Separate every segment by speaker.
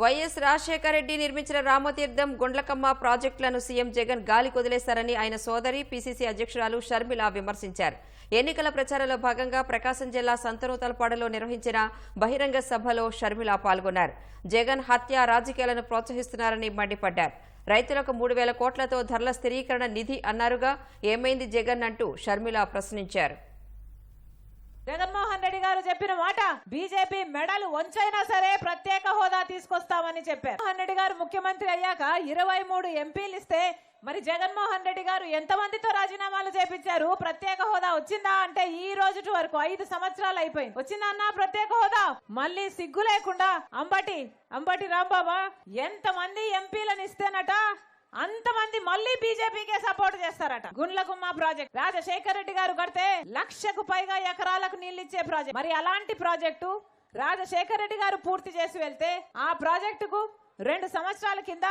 Speaker 1: YS Rajasekhara Reddy నిర్మించిన రామతీర్థం గుండ్లకమ్మ ప్రాజెక్టులను CM Jagan గాలి కొదిలేశారని ఆయన సోదరి పీసీసీ అధ్యక్షురాలు షర్మిల విమర్శించారు. ఎన్నికల ప్రచారంలో భాగంగా ప్రకాశం జిల్లా సంతనూతలపాడులో నిర్వహించిన బహిరంగ సభలో షర్మిల పాల్గొన్నారు. జగన్ హత్య రాజకీయాలను ప్రోత్సహిస్తున్నారని మండిపడ్డారు. రైతులకు మూడు వేల కోట్లతో ధరల స్థిరీకరణ నిధి అన్నారుగా ఏమైంది జగన్ అంటూ షర్మిల ప్రశ్నించారు.
Speaker 2: జగన్మోహన్ రెడ్డి గారు చెప్పిన మాట బీజేపీ మెడలు వంచైనా సరే ప్రత్యేక హోదా తీసుకొస్తామని చెప్పారు. మోహన్ రెడ్డి గారు ముఖ్యమంత్రి అయ్యాక ఇరవై మూడు ఎంపీలు ఇస్తే మరి జగన్మోహన్ రెడ్డి గారు ఎంతమందితో రాజీనామాలు చేపించారు? ప్రత్యేక హోదా వచ్చిందా అంటే ఈ రోజు వరకు ఐదు సంవత్సరాలు అయిపోయింది. వచ్చిందన్నా ప్రత్యేక హోదా? మళ్ళీ సిగ్గు లేకుండా అంబటి అంబటి రాంబాబా ఎంతమంది ఎంపీలను ఇస్తేనట అంత మళ్ళీ బీజేపీకే సపోర్ట్ చేస్తారట. గుండ్లగుమ్మ ప్రాజెక్ట్. రాజశేఖర్ రెడ్డి గారు కడితే లక్షకు పైగా ఎకరాలకు నీళ్ళిచ్చే ప్రాజెక్ట్. మరి అలాంటి ప్రాజెక్టు రాజశేఖర్ రెడ్డి గారు పూర్తి చేసి వెళ్తే ఆ ప్రాజెక్టుకు రెండు సంవత్సరాల కింద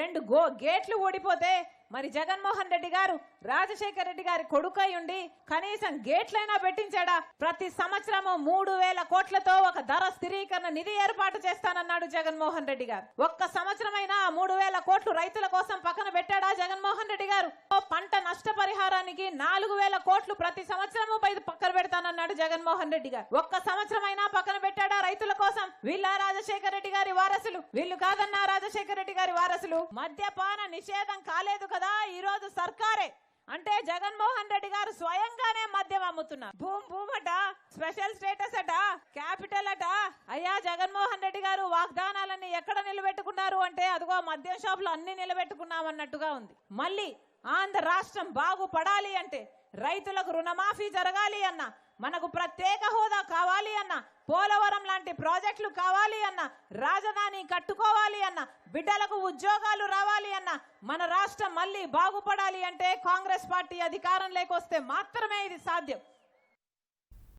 Speaker 2: రెండు గో గేట్లు ఓడిపోతే మరి జగన్మోహన్ రెడ్డి గారు రాజశేఖర్ రెడ్డి గారి కొడుకై ఉండి కనీసం గేట్లైనా పెట్టించాడా? ప్రతి సంవత్సరము మూడు వేల కోట్లతో ఒక ధర స్థిరీకరణ నిధి ఏర్పాటు చేస్తానన్నాడు జగన్మోహన్ రెడ్డి గారు. ఒక్క సంవత్సరమైనా మూడు వేల కోట్లు రైతుల కోసం పక్కన పెట్టాడా జగన్మోహన్ రెడ్డి గారు? ఓ పంట నష్టపరిహారానికి నాలుగు వేల కోట్లు ప్రతి సంవత్సరము పై పక్కన పెడతానన్నాడు జగన్మోహన్ రెడ్డి గారు. ఒక్క సంవత్సరమైనా పక్కన పెట్టాడా రైతుల కోసం? వీళ్ళ రాజశేఖర రెడ్డి గారి వారసులు? వీళ్ళు కాదన్నా రాజశేఖర రెడ్డి గారి వారసులు? మద్యపాన నిషేధం కాలేదు కదా ఈ రోజు సర్కారే. అంటే జగన్మోహన్ రెడ్డి గారు స్వయంగానే మద్యం అమ్ముతున్నారు. భూమి భూమట స్పెషల్ స్టేటస్ అట క్యాపిటల్ అట. అయ్యా జగన్మోహన్ రెడ్డి గారు వాగ్దానాలన్నీ ఎక్కడ నిలబెట్టుకున్నారు అంటే అదిగో మద్యం షాపులు అన్ని నిలబెట్టుకున్నామన్నట్టుగా ఉంది. మళ్ళీ ఆంధ్ర రాష్ట్రం బాగుపడాలి అంటే రైతులకు రుణమాఫీ జరగాలి అన్న మనకు ప్రత్యేక హోదా కావాలి అన్న పోలవరం లాంటి ప్రాజెక్టులు కావాలి అన్న రాజధాని కట్టుకోవాలి అన్న బిడ్డలకు ఉద్యోగాలు రావాలి అన్న మన రాష్ట్రం మళ్ళీ బాగుపడాలి అంటే కాంగ్రెస్ పార్టీ అధికారం లేకొస్తే మాత్రమే ఇది సాధ్యం.